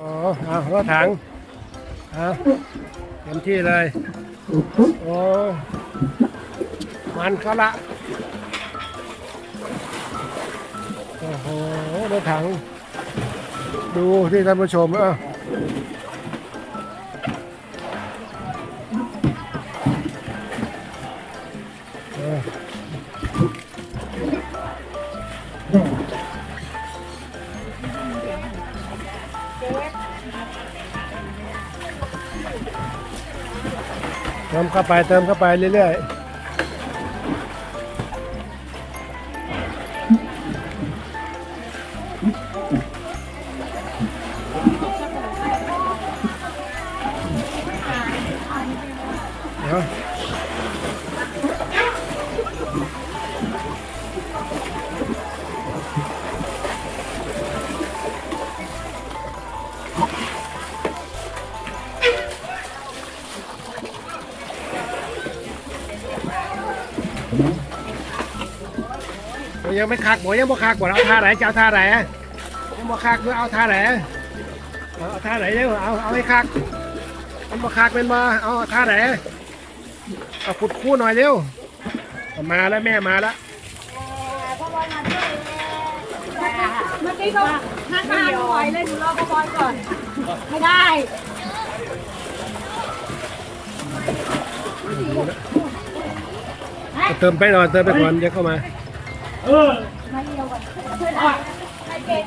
อ๋อเอารถถังเอาเต็มที่เลย โอ้ มันก็ละ โอ้โห รถถัง ดูที่ท่านผู้ชมเออ เติมเข้าไปเติมเข้าไปเรื่อยๆเดี๋ยว โอ้ยังไม่คักบ่ยังบ่คักบ่เอาท่าไหนจะเอาท่าไหนยังบ่คักหรือเอาท่าไหนเอาท่าไหนเร็วเอาเอาให้คักมันบ่คักเป็นบ่เอาท่าไหนเอาขุดคู่หน่อยเร็วมาแล้วแม่มาแล้วเมื่อกี้เขาห้าห้าหน่อยเลยหนูรอกระบอยก่อน ไม่ได้ เติมไปหน่อยเติมไปก่อนเดี๋ยวเข้ามามาเดียวก่อนช่วยหน่อยให้เก่ง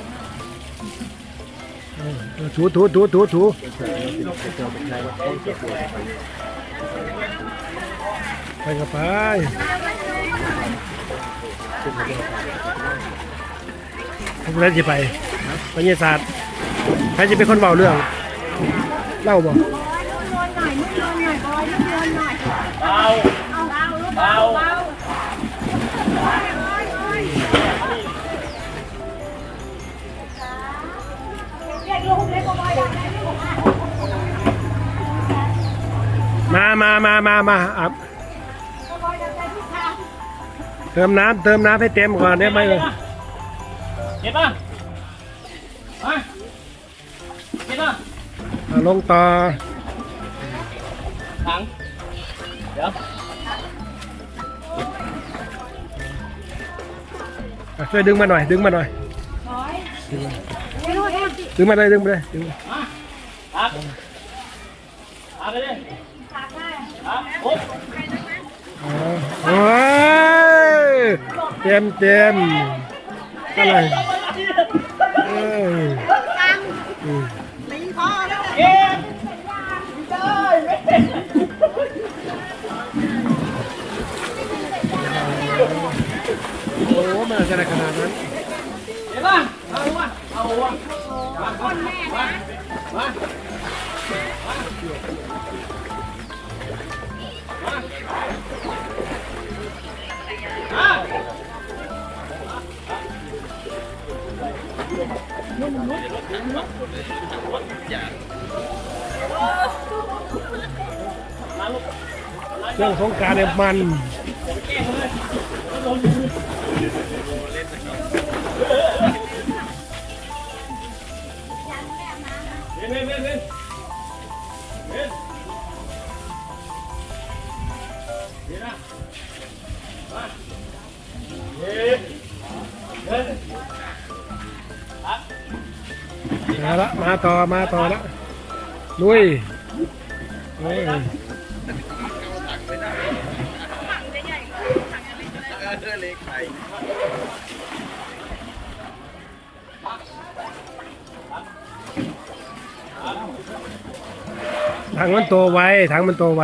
เออถูถูถูถูถูไปกับไปทุกเล่นจะไปไปเยศาสตร์ใครจะเป็นคนเบาเรื่อง เล่าบอกบอยนุ่มนวลหน่อยนุ่มนวลหน่อยบอยนุ่มนวลหน่อยเบา เบาเบามามามามามาอะบเติมน้ำเติมน้ำให้เต็มก่อนเนี่ยไม่เลยเห็นป่ะฮะเห็นป่ะอะลงต่อถังเดี๋ยว อะช่วยดึงมาหน่อยดึงมาหน่อยไจะอะไรขนาดนั้นเห็นป่ะเอาวะเอาวะมาคนแม่นะมามาเรื่องสงการเนี่ยมัน มาเห็นเห็นตักมาละมาต่อมาต่อละลุยโอ้ย ถังมันโตไวถังมันโตไว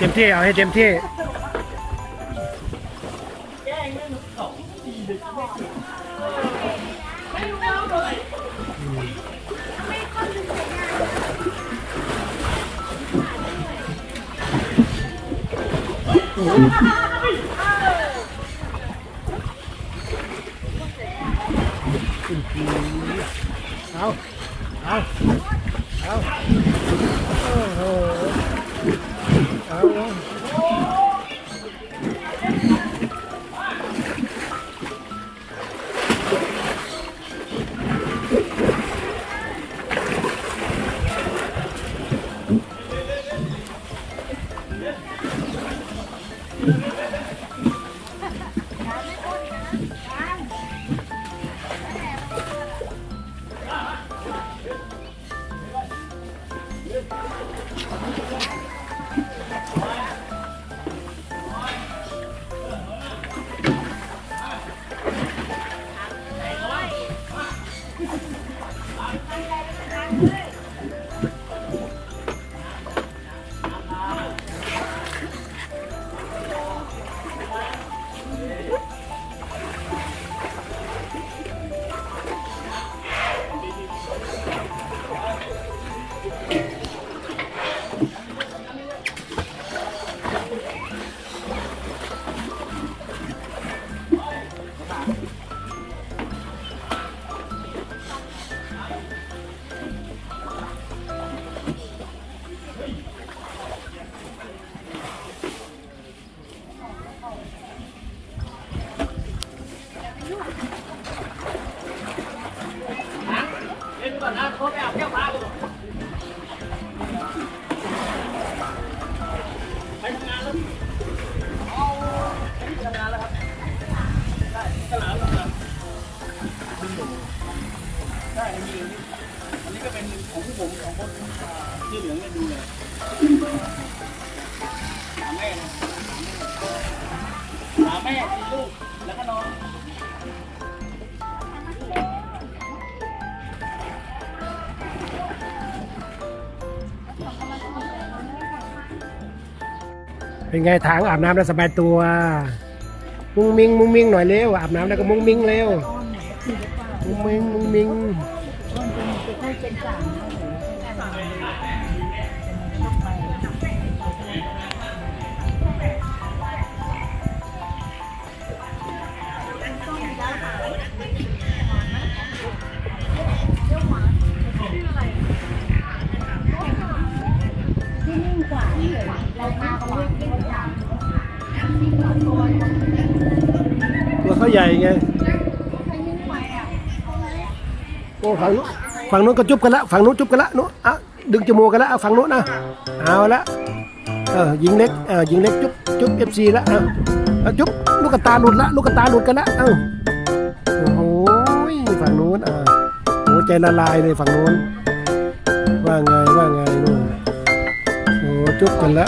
เต็มที่เอาให้เต็มที่เอา เอา เอา โอ้โห เอ หาแม่มีลูก แล้วก็นอนเป็นไงทางอาบน้ำแล้วสบายตัว มุ้งมิงมุ้งมิงหน่อยเร็วอาบน้ำแล้วก็มุ้งมิงเร็วมุ้งมิงมุ้งมิง ใหญ่ไงโอ้ฝั่งนู้นฝั่งนู้นก็จุบกันละฝั่งนู้นจุบกันละนู้นอะดึงจมูกกันละเอาฝั่งนู้นนะเอาละเออยิงเล็กเออยิงเล็กจุบจุบเอฟซีละเอาเอจุบลูกกระตาหลุดละลูกกระตาหลุดกันละเอ้าโอ้โหฝั่งนู้นอ่าโอ้ใจละลายเลยฝั่งนู้นว่าไงว่าไงนู่นโอ้จุบกันละ